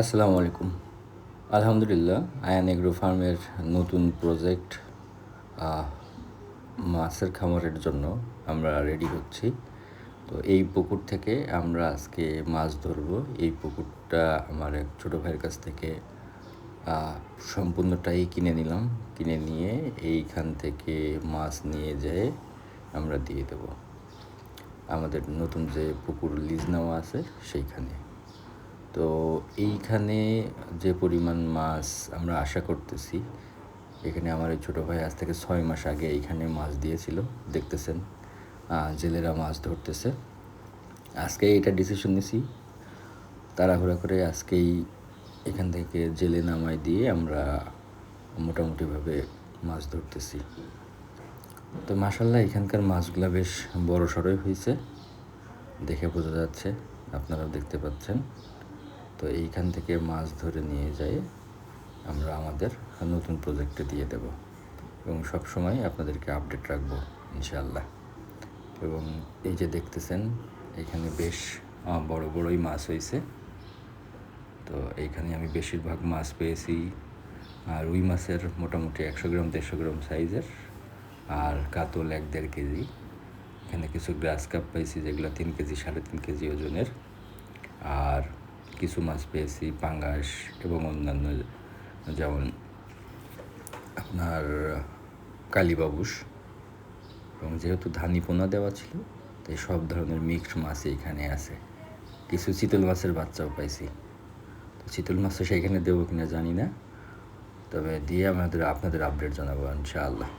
আসসালামু আলাইকুম। আলহামদুলিল্লাহ, আয়ান এগ্রো ফার্মের নতুন প্রজেক্ট মাছের খামারের জন্য আমরা রেডি হচ্ছি। তো এই পুকুর থেকে আমরা আজকে মাছ ধরবো। এই পুকুরটা আমার এক ছোটো ভাইয়ের কাছ থেকে সম্পূর্ণটাই কিনে নিলাম। কিনে নিয়ে এইখান থেকে মাছ নিয়ে যেয়ে আমরা দিয়ে দেবো। আমাদের নতুন যে পুকুর লিজ নেওয়া আছে সেইখানে। তো এইখানে যে পরিমাণ মাছ আমরা আশা করতেছি, এখানে আমার এই ছোটো ভাই আজ থেকে ছয় মাস আগে এইখানে মাছ দিয়েছিল, দেখতেছেন জেলেরা মাছ ধরতেছে। আজকে এটা ডিসিশন নিছি, তাড়াহুড়া করে আজকেই এখান থেকে জেলে নামাই দিয়ে আমরা মোটামুটিভাবে মাছ ধরতেছি। তো মাসাল্লাহ এখানকার মাছগুলো বেশ বড় সড়ই হয়েছে দেখে বোঝা যাচ্ছে, আপনারাও দেখতে পাচ্ছেন। তো এইখান থেকে মাছ ধরে নিয়ে যাই, আমরা আমাদের নতুন প্রজেক্টে দিয়ে দেব। এবং সব সময় আপনাদেরকে আপডেট রাখব, ইনশাআল্লাহ। এবং এই যে দেখতেছেন, এখানে বেশ বড় বড়ই মাছ হয়েছে তো এইখানে আমি বেশিরভাগ মাছ পেয়েছি। আর রুই মাছের মোটামুটি একশো গ্রাম, দেড়শো গ্রাম সাইজের। আর কাতল এক দেড় কেজি। এখানে কিছু গ্রাস কাপ পেয়েছি যেগুলো তিন কেজি, সাড়ে তিন কেজি ওজনের। আর কিছু মাছ পেয়েছি, পাঙ্গাস এবং অন্যান্য যেমন আপনার কালীবাবুস এবং যেহেতু ধানি পোনা দেওয়া ছিল, তাই সব ধরনের মিক্সড মাছ এখানে আছে। কিছু চিতল মাছের বাচ্চাও পাইছি। তো চিতল মাছটা সেখানে দেবো কিনা জানি না। তবে দিয়ে আমাদের, আপনাদের আপডেট জানাব ইনশাআল্লাহ।